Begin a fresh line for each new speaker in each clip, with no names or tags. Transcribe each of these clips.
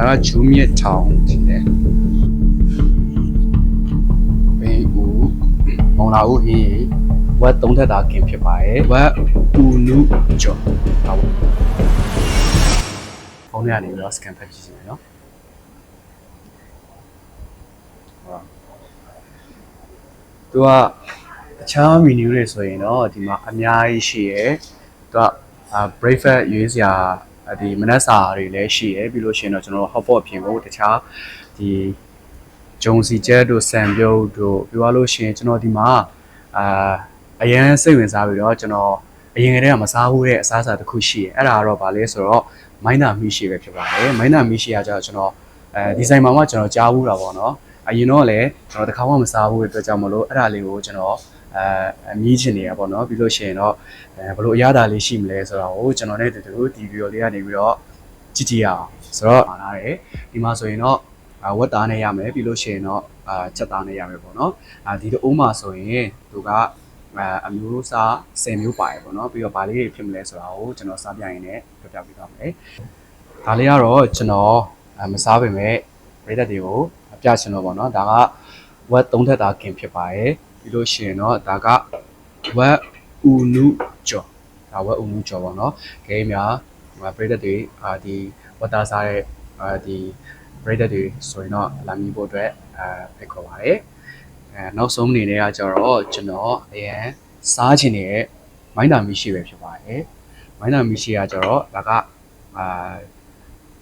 ဒါကဂျူးမြစ်ထောင်ဖြစ်တယ်ဘေးဦးမောင်လာဦးဟင်းဝက်သုံးထက်တာကင်ဖြစ်ပါတယ်ဝက်ဦးနုကျော်ဒါပေါ့ဖုန်းထဲကနေပြီးတော့ scan ဖတ်ကြည့်စီမယ်နော်ဟုတ်သူကတခြား menu တွေဆိုရင်တော့ဒီမှာအများကြီးရှိရယ်သူကအာ breakfast ရွေးစရာ ဒီမနက်စာတွေလည်းရှိရယ်ပြီးလို့ရှိရင်တော့ကျွန်တော်တို့ hot pot ပြင်ဖို့တခြားဒီဂျုံစီကျက်တို့ဆန်ပြုတ်တို့ပြောရလို့ရှိရင်ကျွန်တော်ဒီမှာအာအရန်စိတ်ဝင်စားပြီးတော့ကျွန်တော်အရင်ကတည်းကမစားဘူးတဲ့အစားအစာတစ်ခုရှိရယ်အဲ့ဒါကတော့ဗာလဲဆိုတော့မိုင်းနာမီရှိပဲဖြစ်ပါတယ်မိုင်းနာမီရှိကကျတော့ကျွန်တော်အဲဒီဇိုင်မှာမှကျွန်တော်ကြားဘူးတာပေါ့နော် အရင်တော့လည်းကျွန်တော်တစ်ခါမှမစားဘူးတဲ့အတွက်ကြောင့်မလို့အဲ့ဒါလေးကိုကျွန်တော်အဲမြည်ချင်နေတာပေါ့နော်ပြီးလို့ရှိရင်တော့အဲဘယ်လိုအရသာလေးရှိမလဲဆိုတာကိုကျွန်တော်နဲ့တူတူဒီဗီဒီယိုလေးကနေပြီးတော့ကြည့်ကြည့်ရအောင်ဆိုတော့ပါလာတယ်ဒီမှာဆိုရင်တော့အာဝက်သားနဲ့ရမယ်ပြီးလို့ရှိရင်တော့အာချက်သားနဲ့ရမယ်ပေါ့နော်အာဒီတော့အိုးမှာဆိုရင်သူကအဲအမျိုးအစား10မျိုးပါတယ်ပေါ့နော်ပြီးတော့ဗာလေးတွေဖြစ်မလဲဆိုတာကိုကျွန်တော်စားပြရင်လည်းပြပြပေးပါမယ်ဒါလေးကတော့ကျွန်တော်အဲမစားပေမဲ့ပြည်သက်တွေကိုအ ပြချင်တော့ပေါ့နော်ဒါကဝက်3ထက်သားကင်ဖြစ်ပါတယ်ပြီးလို့ရှိရင်တော့ဒါကဝက်ဥနုကျော်ဒါဝက်ဥနုကျော်ပေါ့နော်ဂိမ်းများပြည်သက်တွေအာဒီဝက်သားစားတဲ့အာဒီပြည်သက်တွေဆိုရင်တော့လာမီဖို့အတွက်အဲဖိတ်ခေါ်ပါတယ်အဲနောက်ဆုံးအနေနဲ့ကကျတော့ကျွန်တော်အရင်စားချင်နေတဲ့မိုင်းတာမီရှိပဲဖြစ်ပါတယ်မိုင်းတာမီရှိကကျတော့ဒါကအာ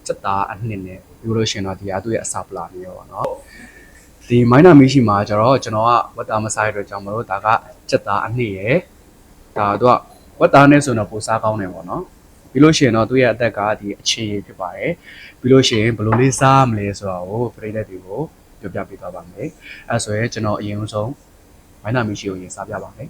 စက်သားအနှစ်နဲ့ ပြောလို့ရှိရင်တော့ဒီအတူရဲ့အစာပလာမျိုးပေါ့နော်ဒီမိုင်းနာမီရှိမှာကျတော့ကျွန်တော်ကဝတ်တာမစားရတဲ့ကြောင့်မလို့ဒါကစက်သားအနှစ်ရယ်ဒါတော့ဝတ်သားနဲ့ဆိုတော့ပိုစားကောင်းတယ်ပေါ့နော်ပြီးလို့ရှိရင်တော့သူ့ရဲ့အသက်ကဒီအခြေရဖြစ်ပါတယ်ပြီးလို့ရှိရင်ဘယ်လိုလေးစားမလဲဆိုတော့ပြိတ္တတွေကိုပြောပြပေးသွားပါမယ်အဲဆိုရင်ကျွန်တော်အရင်ဆုံးမိုင်းနာမီရှိကိုရင်စားပြပါမယ်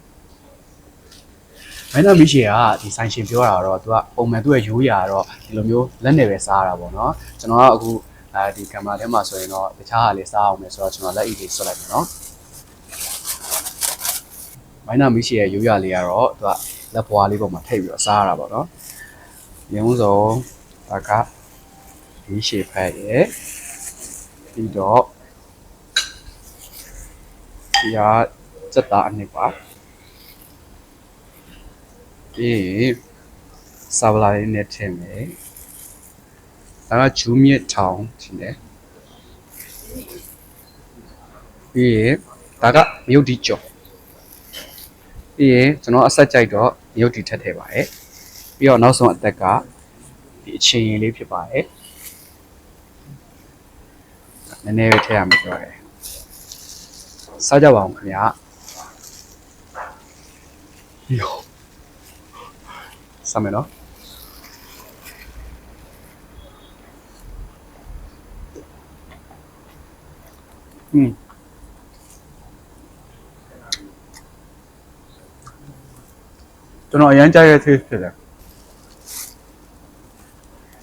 မိုင်းနာမီရှိကဒီဆိုင်ရှင်ပြောတာတော့သူကပုံမှန်သူ့ရဲ့ရိုးရာတော့ဒီလိုမျိုးလက်နဲ့ပဲစားရတာပေါ့နော်ကျွန်တော်ကအခုအဲဒီကင်မရာထဲမှာဆိုရင်တော့တခြားဟာလေးစားအောင်မယ်ဆိုတော့ကျွန်တော်လက်အိတ်လေးဆွတ်လိုက်မယ်နော်မိုင်းနာမီရှိရဲ့ရိုးရာလေးကတော့သူကလက်ပွားလေးပေါ်မှာထိပ်ပြီးတော့စားရတာပေါ့နော်ရုံးစုံဒါကဒီရှေ့ဖက်ရဲ့ပြီးတော့ဒီကစက်သားအနှစ်ပါ ပြီးရင်ဆာဗလာလေးနဲ့ထည့်မယ်ဒါကဂျူးမြစ်ထောင်ထင်တယ်ပြီးရင်ဒါကမြုပ်ဒီကြော်ပြီးရင်ကျွန်တော်အဆက်ကြိုက်တော့မြုပ်ဒီထက်ထည့်ပါတယ်ပြီးတော့နောက်ဆုံးအသက်ကဒီအချင်းရင်လေးဖြစ်ပါတယ်နည်းနည်းပဲထည့်ရမှာပြောတယ်စားကြပါအောင်ခင်ဗျာယော စားမယ်နော်อืมကျွန်တော်အရင်ကြိုက်တဲ့ taste ဖြစ်တယ်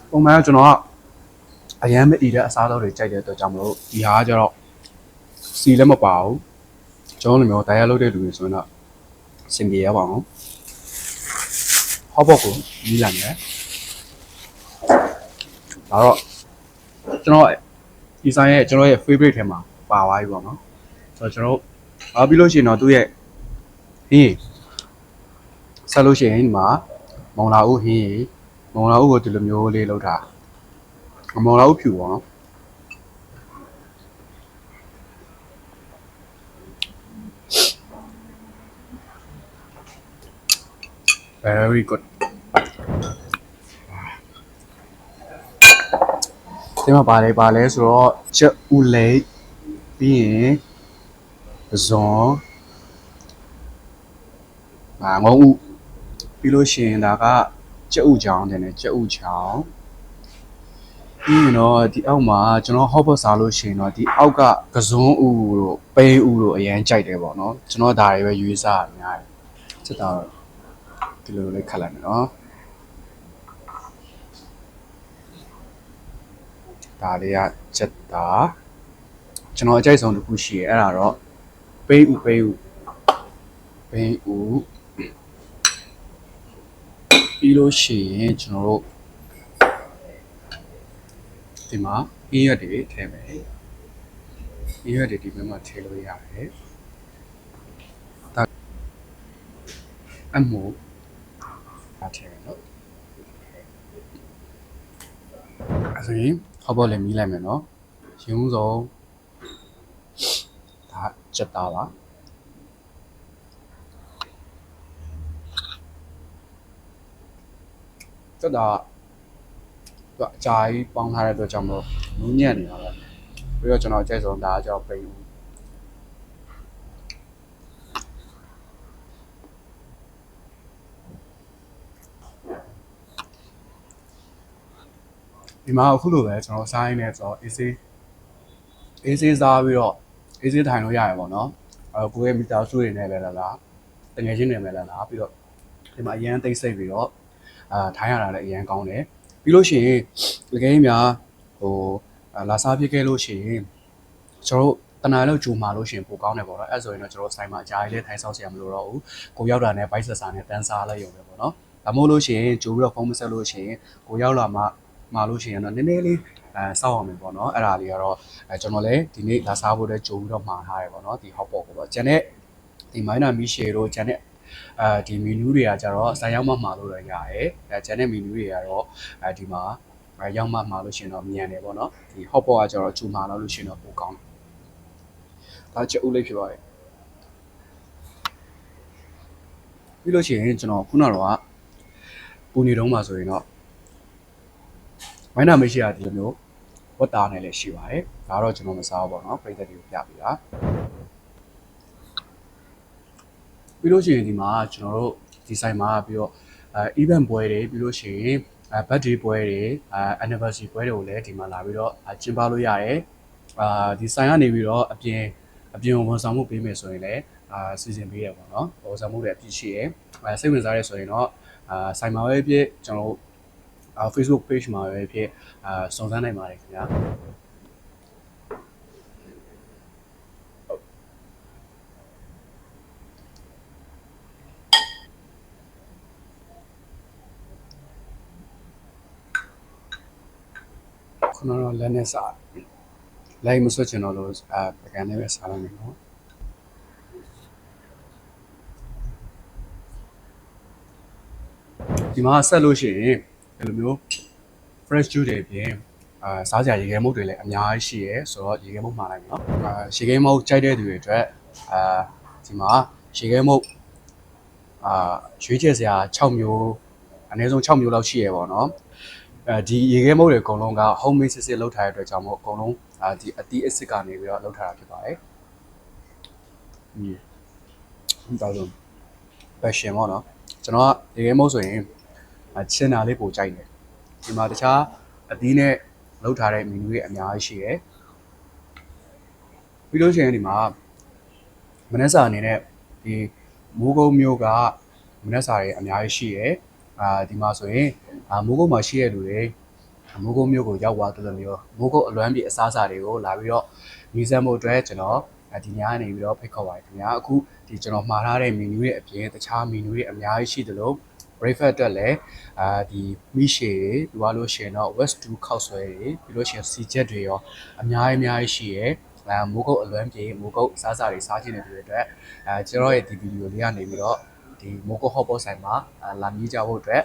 ပုံမှန်ကကျွန်တော်ကအရင်မအီတဲ့အစားအသောက်တွေကြိုက်တဲ့အတွက်ကြောင့်မလို့ဒီဟာကကျတော့စီလည်းမပါဘူးကျွန်တော်လိုမျိုးတရားလုပ်တဲ့လူတွေဆိုရင်တော့စင်ပြေရပါအောင် ဟော့ဘော့ကိုကြီးလာမယ်ဒါတော့ကျွန်တော်ဒီဆိုင်ရဲ့ကျွန်တော်ရဲ့ favorite ထဲမှာပါသွားပြီပေါ့နော်ဆိုတော့ကျွန်တော်အားပြီးလို့ရှိရင်တော့သူ့ရဲ့ဟင်းဆက်လို့ရှိရင်ဒီမှာမောင်လာဦးဟင်းမောင်လာဦးကိုဒီလိုမျိုးလေးလောက်တာမောင်လာဦးဖြူပေါ့နော် very good ဒီမှာပါလေပါလဲဆိုတော့ချက်ဦးလိတ်ပြီးရင်ဇွန်အာငုံဦးပြီးလို့ရှိရင်ဒါကချက်ဦးချောင်းတယ်နဲ့ချက်ဦးချောင်းပြီးရင်တော့ဒီအောက်မှာကျွန်တော်ဟော့ဘော့စားလို့ရှိရင်တော့ဒီအောက်ကကစွန်းဦးတို့ပိန်းဦးတို့အရန်ကြိုက်တယ်ပေါ့နော်ကျွန်တော်ဒါတွေပဲရွေးစားရများတယ်ချက်တော့ ဒီလိုလေးခတ်လိုက်မယ်နော်ဒါလေးကချက်တာကျွန်တော်အကြိုက်ဆုံးတစ်ခုရှိရဲအဲ့ဒါတော့ပိန်းဥပိန်းဥပိန်းဥပြီးလို့ရှိရင်ကျွန်တော်တို့ဒီဒီမှာအင်းရွက်တွေထည့်မယ်အင်းရွက်တွေဒီဘက်မှာထည့်လို့ရတယ်ဒါအမှု ဒါထည့်မယ်နော်အဲဆိုရင်ဟောပေါ်လည်းမီးလိုက်မယ်နော်ရုံးစုံဒါစက်သားပါစက်သားသူအကြာကြီးပေါင်းထားတဲ့အတွက်ကြောင့်မလို့နူးညံ့နေတာပဲပြီးတော့ကျွန်တော်အကျိတ်ဆုံးဒါကကြောင့်ပိန်ဘူး ဒီမှာအခုလိုပဲကျွန်တော်စားရင်းနေဆိုတော့ AC AC စားပြီးတော့ AC ထိုင်လို့ရတယ်ပေါ့နော်အဲကိုယ့်ရဲ့မီတာစုတွေနဲ့ပဲလားလားတငယ်ချင်းတွေနဲ့ပဲလားလားပြီးတော့ဒီမှာအရန်သိမ့်စိတ်ပြီးတော့အာထိုင်ရတာလည်းအရန်ကောင်းတယ်ပြီးလို့ရှိရင်တကယ်ကြီးများဟိုအာလာစားဖြစ်ခဲ့လို့ရှိရင်ကျွန်တော်တို့တနာလောက်ဂျူမာလို့ရှိရင်ပိုကောင်းတယ်ပေါ့နော်အဲ့ဆိုရင်တော့ကျွန်တော်ဆိုင်မှာအကြာကြီးလေးထိုင်ဆောက်စရာမလိုတော့ဘူးကိုရောက်တာနဲ့ဘိုက်ဆက်စာနဲ့တန်းစားလိုက်ရုံပဲပေါ့နော်ဒါမို့လို့ရှိရင်ဂျိုးပြီးတော့ဖုန်းမဆက်လို့ရှိရင်ကိုရောက်လာမှ မှာလို့ရှိရင်တော့နည်းနည်းလေးအဲစောက်အောင်မယ်ပေါ့နော်အဲ့ဒါလေးကတော့အဲကျွန်တော်လည်းဒီနေ့လာစားဖို့အတွက်ဂျိုးပြီးတော့မှာထားတယ်ပေါ့နော်ဒီ hot pot ကိုပေါ့ကျန်တဲ့ဒီ minor မီရှေတို့ကျန်တဲ့အဲဒီ menu တွေကကြတော့ဆိုင်ရောက်မှမှာလို့တော့ရတယ်အဲကျန်တဲ့ menu တွေကတော့အဲဒီမှာအဲရောက်မှမှာလို့ရှိရင်တော့မြန်တယ်ပေါ့နော်ဒီ hot pot ကကြတော့ဂျိုးမှာလို့ရှိရင်တော့ပိုကောင်းတယ်ဒါချက်ဦးလေးဖြစ်ပါတယ်ပြီးလို့ရှိရင်ကျွန်တော်ခုနကတော့ပူနေတုံးမှာဆိုရင်တော့ မိုင်းနာမရှိရဒီလိုမျိုးဝတ်တာနဲ့လည်းရှိပါတယ်ဒါတော့ကျွန်တော်မစားဘူးပေါ့နော်ပြည်သက်တွေကိုပြပေးတာပြီးလို့ရှိရင်ဒီမှာကျွန်တော်တို့ဒီဆိုင်မှာပြီးတော့အဲ event ပွဲတွေပြီးလို့ရှိရင်အဲ birthday ပွဲတွေအဲ anniversary ပွဲတွေကိုလည်းဒီမှာလာပြီးတော့ကျင်းပလို့ရတယ်အာဒီဆိုင်ကနေပြီးတော့အပြင်အပြင်ဝန်ဆောင်မှုပေးမယ်ဆိုရင်လည်းအာစီစဉ်ပေးရပါတော့။ဝန်ဆောင်မှုတွေအပြည့်ရှိရယ်။အဲစိတ်ဝင်စားရဲဆိုရင်တော့အာဆိုင်မှာပဲဖြစ်ကျွန်တော်တို့အာ Facebook page မှာပဲဖြစ်အာစုံစမ်းနိုင်ပါတယ်ခင်ဗျာ။ခုနကတော့လက်နဲ့စားလိုက်မဆွတ်ချင်တော့လို့အာပကံနဲ့ပဲစားလိုက်မယ်နော်ဒီမှာဆက်လို့ရှိရင် ဒီလိုမျိုး fresh juice တွေပြင်အာစားစရာရေခဲမုတ်တွေလည်းအများကြီးရှိရဲဆိုတော့ရေခဲမုတ်မှာလိုက်မယ်နော်အာရေခဲမုတ်ကြိုက်တဲ့သူတွေအတွက်အာဒီမှာရေခဲမုတ်အာရွေးချယ်စရာ6မျိုးအနည်းဆုံး6မျိုးလောက်ရှိရဲပေါ့နော်အဲဒီရေခဲမုတ်တွေအကုန်လုံးက home made စစ်စစ်လုပ်ထားတဲ့အတွက်ကြောင့်မို့အကုန်လုံးအာဒီအတီးအစ်စ်ကနေပြီးတော့လုပ်ထားတာဖြစ်ပါတယ်။ဟင်းတောက်ဆုံး passion ပေါ့နော်ကျွန်တော်ကရေခဲမုတ်ဆိုရင်အ ချင်းတာလေးပိုကြိုက်တယ်ဒီမှာတခြားအသီးနဲ့လုပ်ထားတဲ့ menu တွေအများကြီးရှိတယ်ပြီးလို့ရှိရင်ဒီမှာမနက်စာအနေနဲ့ဒီမိုးကုတ်မျိုးကမနက်စာတွေအများကြီးရှိရယ်အာဒီမှာဆိုရင်အာမိုးကုတ်မှာရှိရတဲ့လူတွေမိုးကုတ်မျိုးကိုရောက်သွားတယ်လို့မျိုးမိုးကုတ်အလွမ်းပြေအစားအစာတွေကိုလာပြီးတော့မြည်စမ်းဖို့အတွက်ကျွန်တော်ဒီညနေပြီးတော့ဖိတ်ခေါ်ပါတယ်ခင်ဗျာအခုဒီကျွန်တော်မှာထားတဲ့ menu တွေအပြင်တခြား menu တွေအများကြီးရှိသလို breakfast အတွက်လည်းအာဒီမိရှေတွေပြောလို့ရှိရင်တော့ west 2ခောက်ဆွဲတွေပြီးလို့ရှိရင်စီချက်တွေရောအများကြီးအများကြီးရှိရယ်အဲမိုးကုတ်အလွမ်းပြေမိုးကုတ်စားစာတွေစားချင်တဲ့သူတွေအတွက်အဲကျွန်တော်ရဲ့ဒီဗီဒီယိုလေးကနေပြီးတော့ဒီမိုးကုတ် hot pot ဆိုင်မှာလာမြည်ကြဖို့အတွက်